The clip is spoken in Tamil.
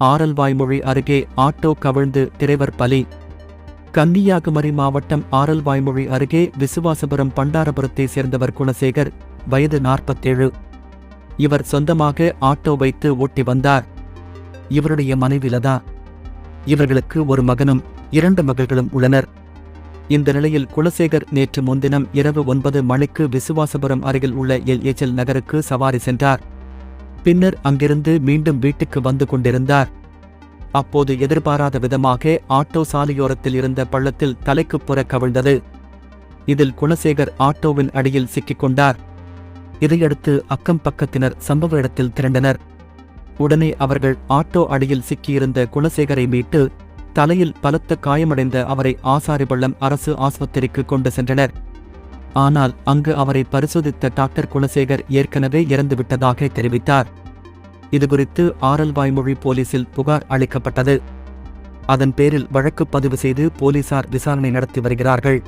ஆரல்வாய்மொழி அருகே ஆட்டோ கவிழ்ந்து டிரைவர் பலி. கன்னியாகுமரி மாவட்டம் ஆரல்வாய்மொழி அருகே விசுவாசபுரம் பண்டாரபுரத்தை சேர்ந்தவர் குணசேகர் வயது நாற்பத்தேழு. இவர் சொந்தமாக ஆட்டோ வைத்து ஓட்டி வந்தார். இவருடைய மனைவி லதா இவர்களுக்கு ஒரு மகனும் இரண்டு மகள்களும் உள்ளனர். இந்த நிலையில் குலசேகர் நேற்று முன்தினம் இரவு ஒன்பது மணிக்கு விசுவாசபுரம் அருகில் உள்ள எல் ஏச்சல் நகருக்கு சவாரி சென்றார். பின்னர் அங்கிருந்து மீண்டும் வீட்டுக்கு வந்து கொண்டிருந்தார். அப்போது எதிர்பாராத விதமாக ஆட்டோ சாலையோரத்தில் இருந்த பள்ளத்தில் தலைக்குப் புற கவிழ்ந்தது. இதில் குணசேகர் ஆட்டோவின் அடியில் சிக்கிக் கொண்டார். இதையடுத்து அக்கம் பக்கத்தினர் சம்பவ இடத்தில் திரண்டனர். உடனே அவர்கள் ஆட்டோ அடியில் சிக்கியிருந்த குணசேகரை மீட்டு தலையில் பலத்த காயமடைந்த அவரை ஆசாரிபள்ளம் அரசு ஆஸ்பத்திரிக்கு கொண்டு சென்றனர். ஆனால் அங்கு அவரை பரிசோதித்த டாக்டர் குலசேகர் ஏற்கனவே இறந்துவிட்டதாக தெரிவித்தார். இதுகுறித்து ஆரல்வாய்மொழி போலீசில் புகார் அளிக்கப்பட்டது. அதன் பேரில் வழக்கு பதிவு செய்து போலீசார் விசாரணை நடத்தி வருகிறார்கள்.